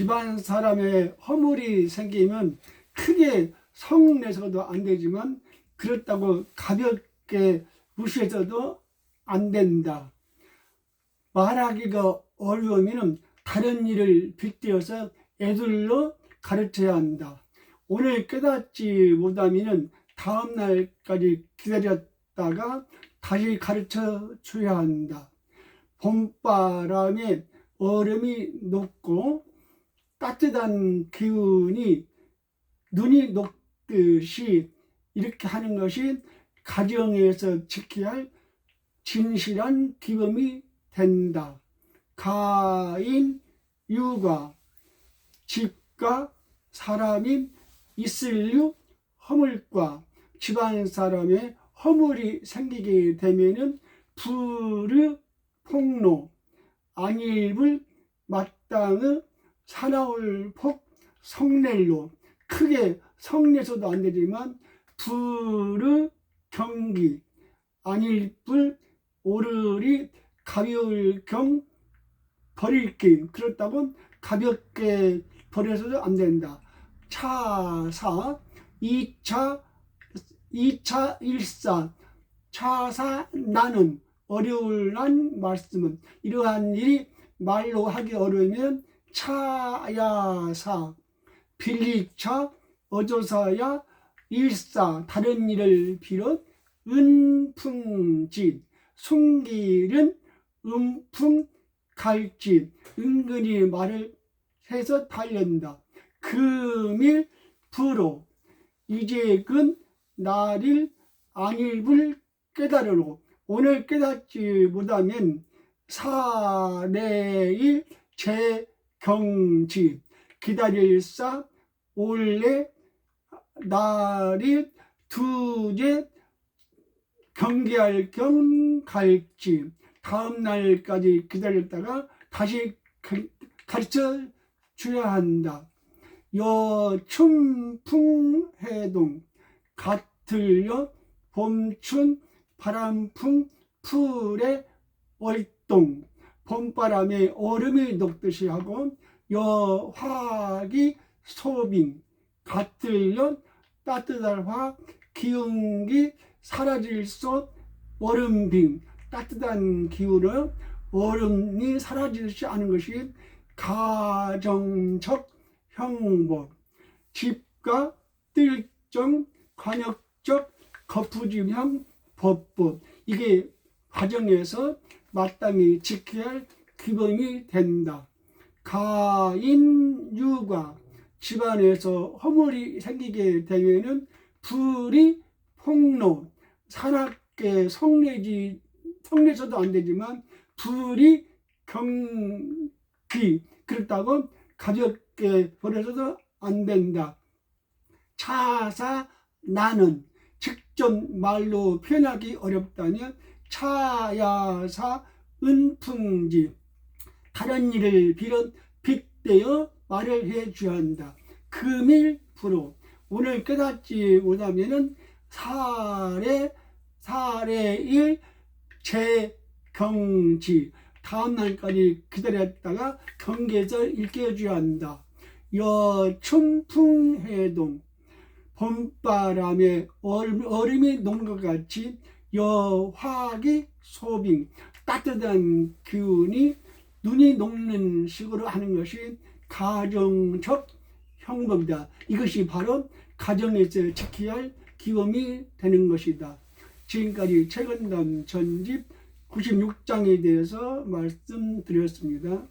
집안 사람의 허물이 생기면 크게 성내서도 안 되지만 그렇다고 가볍게 무시해서도 안 된다. 말하기가 어려우면 다른 일을 빗대어서 애들로 가르쳐야 한다. 오늘 깨닫지 못하면 다음 날까지 기다렸다가 다시 가르쳐 줘야 한다. 봄바람에 얼음이 녹고 따뜻한 기운이 눈이 녹듯이 이렇게 하는 것이 가정에서 지켜야 할 진실한 기범이 된다. 가인, 유가, 집과 사람이 있을류 허물과 집안 사람의 허물이 생기게 되면은 불의 폭로, 안일불, 마땅의 사나울 폭, 성낼로. 크게 성내서도 안 되지만 불의 경기, 안일불, 오르리 가벼울 경 버릴 기 그렇다고 가볍게 버려서도 안 된다. 차사 2차 2차 1사. 차사 나는 어려울 난 말씀은 이러한 일이 말로 하기 어려우면 차야사 빌리차 어조사야 일사 다른 일을 비롯 은풍집 숨기는 음풍 갈집 은근히 말을 해서 달련다. 금일 불호 이제근 날일 안일불 깨달으로 오늘 깨닫지 못하면 사내일 제 경지 기다릴사 올래 날일 두제 경계할 겸 갈지 다음 날까지 기다렸다가 다시 가- 가르쳐 줘야 한다. 여춘풍해동 같을려 봄춘 바람풍 풀의 월동 봄바람에 얼음이 녹듯이 하고 여화기 소빙 같을려 따뜻한 화 기운기 사라질 수 얼음빙 따뜻한 기운을 얼음이 사라지지 않은 것이 가정적 형법 집과 뜰정 관역적 거푸짐형 법법. 이게 가정에서 마땅히 지켜야 할 기본이 된다. 가인 유가 집안에서 허물이 생기게 되면은 불이 폭로 산악계 성내지 성내서도 안 되지만 불이 경기 그렇다고 가볍게 버려서도 안 된다. 차사 나는 직접 말로 표현하기 어렵다면 차야사 은풍지 다른 일을 비롯 빗대어 말을 해 줘야 한다. 금일 불호 오늘 깨닫지 못하면은 사례 사례일 제경지 다음 날까지 기다렸다가 경계절 일깨워줘야 한다. 여춘풍해동 봄바람에 얼음, 얼음이 녹는 것 같이 여화기 소빙 따뜻한 기운이 눈이 녹는 식으로 하는 것이 가정적 형법이다. 이것이 바로 가정에서 지켜야 할 기범이 되는 것이다. 지금까지 최근담 전집 96장에 대해서 말씀드렸습니다.